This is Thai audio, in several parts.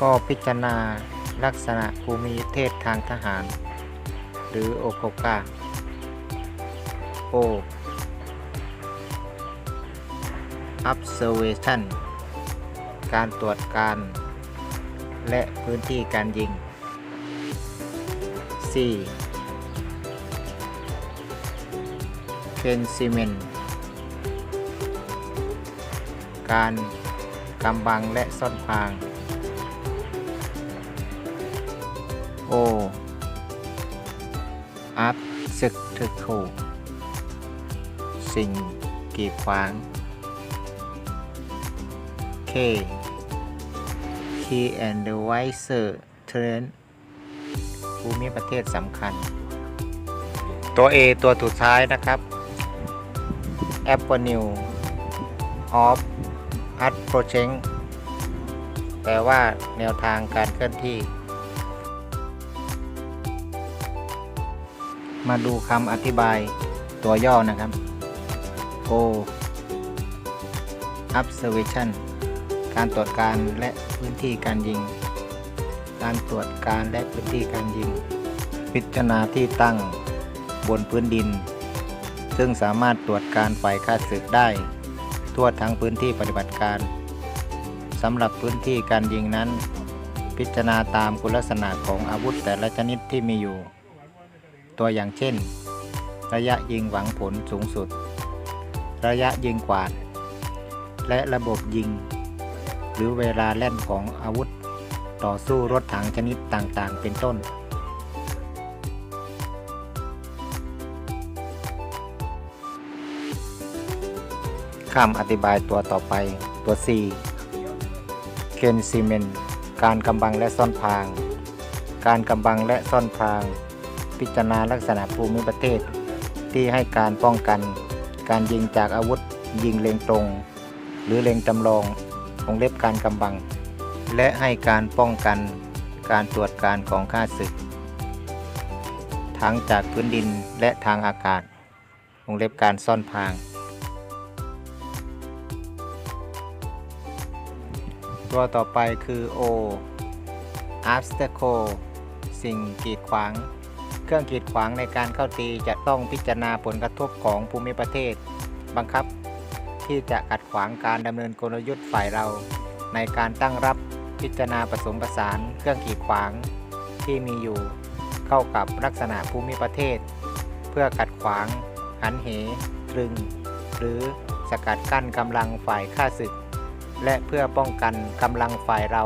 ก็พิจารณาลักษณะภูมิประเทศทางทหาร หรือโอโคกาโอ observation การตรวจการ และพื้นที่การยิง 4. f e n c i m e n t การกำบังและซ่อนพาง O. obstacle สิ่งกีดขวาง K. Key and the Wiser Terrain ภูมิประเทศสำคัญ ตัว A ตัวสุดท้ายนะครับ Avenue of Approaching แปลว่าแนวทางการเคลื่อนที่ มาดูคำอธิบายตัวย่อนะครับ O observation การตรวจการและพื้นที่การยิง การตรวจการและพื้นที่การยิง พิจารณาที่ตั้งบนพื้นดิน ซึ่งสามารถตรวจการฝ่ายค่าศึกได้ ทั่วทั้งพื้นที่ปฏิบัติการสำหรับพื้นที่การยิงนั้น พิจารณาตามคุณลักษณะของอาวุธแต่ละชนิดที่มีอยู่ ตัวอย่างเช่น ระยะยิงหวังผลสูงสุด ระยะยิงกวาด และระบบยิง หรือเวลาแล่นของอาวุธ ต่อสู้รถถังชนิดต่างๆ เป็นต้นคำอธิบายตัวต่อไปตัว C เคนซีเมนการกำบังและซ่อนพราง การกำบังและซ่อนพราง พิจารณาลักษณะภูมิประเทศ ที่ให้การป้องกัน การยิงจากอาวุธ ยิงเล็งตรง หรือเล็งจำลองวงเล็บการกำบัง และให้การป้องกันการตรวจการของข้าศึก ทั้งจากพื้นดินและทางอากาศวงเล็บการซ่อนพาง ตัวต่อไปคือ O obstacle สิ่งกีดขวาง เครื่องกีดขวางในการเข้าตีจะต้องพิจารณาผลกระทบของภูมิประเทศ บังคับที่จะขัดขวางการดำเนินกลยุทธ์ฝ่ายเรา ในการตั้งรับพิจารณาผสมผสานเครื่องกีดขวางที่มีอยู่ เข้ากับลักษณะภูมิประเทศ เพื่อขัดขวาง หันเหตรึง หรือสกัดกั้นกำลังฝ่ายข้าศึก และเพื่อป้องกันกำลังฝ่ายเรา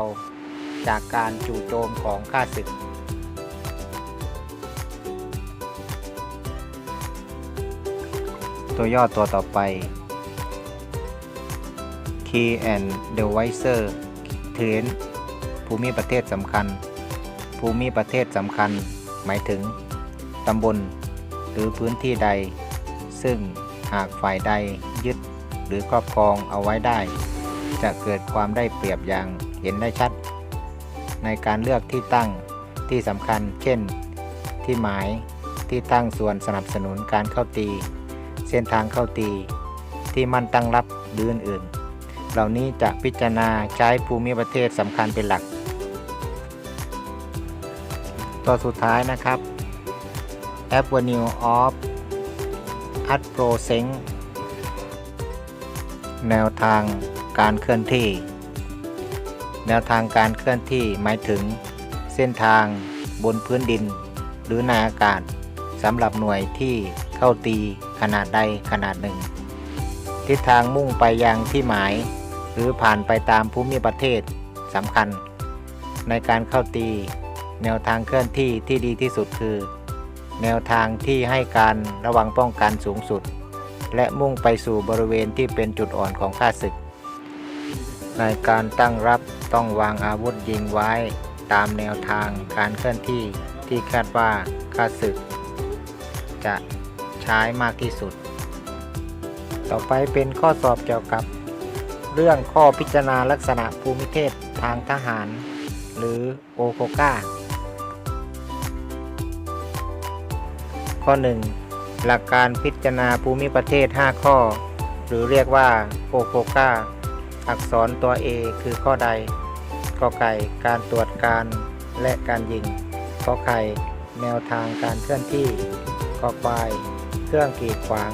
จากการจู่โจมของข้าศึก ตัวย่อตัวต่อไป Key and the w i s e r t e n ภูมิประเทศสำคัญ ภูมิประเทศสำคัญ หมายถึง ตำบล หรือพื้นที่ใด ซึ่งหากฝ่ายใดยึดหรือครอบครองเอาไว้ได้ จะเกิดความได้เปรียบอย่างเห็นได้ชัด ในการเลือกที่ตั้งที่สำคัญ เช่น ที่หมายที่ตั้งส่วนสนับสนุนการเข้าตี เส้นทางเข้าตี ที่มั่นตั้งรับหรืออื่นๆ เหล่านี้จะพิจารณาใช้ภูมิประเทศสำคัญเป็นหลัก ตัวสุดท้ายนะครับ Avenue of a p p r o c h i n g แนวทางการเคลื่อนที่ แนวทางการเคลื่อนที่หมายถึงเส้นทางบนพื้นดินหรือในอากาศสำหรับหน่วยที่ เข้าตีขนาดใดขนาดหนึ่ง ทิศทางมุ่งไปยังที่หมาย หรือผ่านไปตามภูมิประเทศสำคัญ ในการเข้าตี แนวทางเคลื่อนที่ที่ดีที่สุดคือ แนวทางที่ให้การระวังป้องกันสูงสุด และมุ่งไปสู่บริเวณที่เป็นจุดอ่อนของข้าศึก ในการตั้งรับต้องวางอาวุธยิงไว้ตามแนวทางการเคลื่อนที่ที่คาดว่าข้าศึก จะ ใช้มากที่สุด ต่อไปเป็นข้อสอบเกี่ยวกับ เรื่องข้อพิจารณาลักษณะภูมิเทศทางทหาร หรือโอโคกาข้อ 1 หลักการพิจารณาภูมิประเทศ 5 ข้อ หรือเรียกว่าโอโคกาอักษรตัว A คือข้อใดกอไก่การตรวจการและการยิงกอไข่แนวทางการเคลื่อนที่กอควาย เครื่องกีดขวาง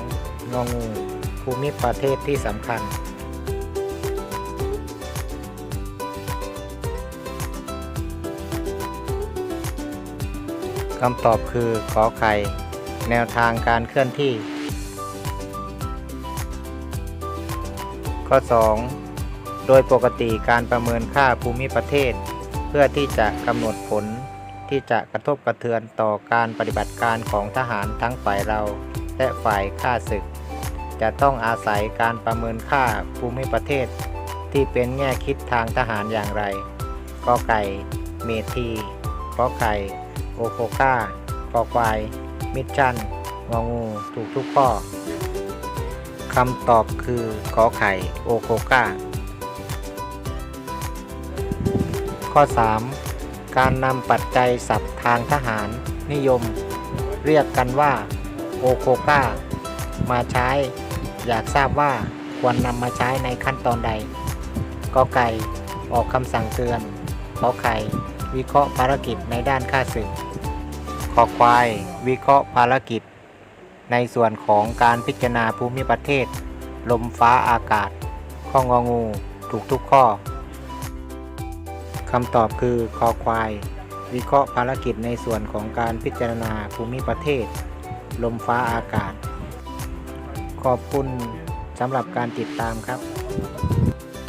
งองูภูมิประเทศที่สำคัญ คำตอบคือขอไข่ แนวทางการเคลื่อนที่ ข้อ 2 โดยปกติการประเมินค่าภูมิประเทศ เพื่อที่จะกำหนดผลที่จะกระทบกระเทือนต่อการปฏิบัติการของทหารทั้งฝ่ายเรา และฝ่ายข้าศึก จะต้องอาศัยการประเมินค่าภูมิประเทศ ที่เป็นแง่คิดทางทหารอย่างไรกอไก่เมทีขอไข่โอโคก้ากอควาย มิชชั่นงองูถูกทุกข้อคำตอบคือขอไข่โอโคก้า ข้อ 3 การนำปัจจัยศัพท์ทางทหารนิยม เรียกกันว่า โอโคก้ามาใช้ อยากทราบว่าควรนำมาใช้ในขั้นตอนใดกอไก่ออกคำสั่งเตือนขอไข่ วิเคราะห์ภารกิจในด้านค่าศึกขอควาย วิเคราะห์ภารกิจ ในส่วนของการพิจารณาภูมิประเทศ ลมฟ้าอากาศ ข้ององู ถูกทุกข้อคำตอบคือคอควาย วิเคราะห์ภารกิจในส่วนของการพิจารณาภูมิประเทศ ลมฟ้าอากาศ ขอบคุณสำหรับการติดตามครับ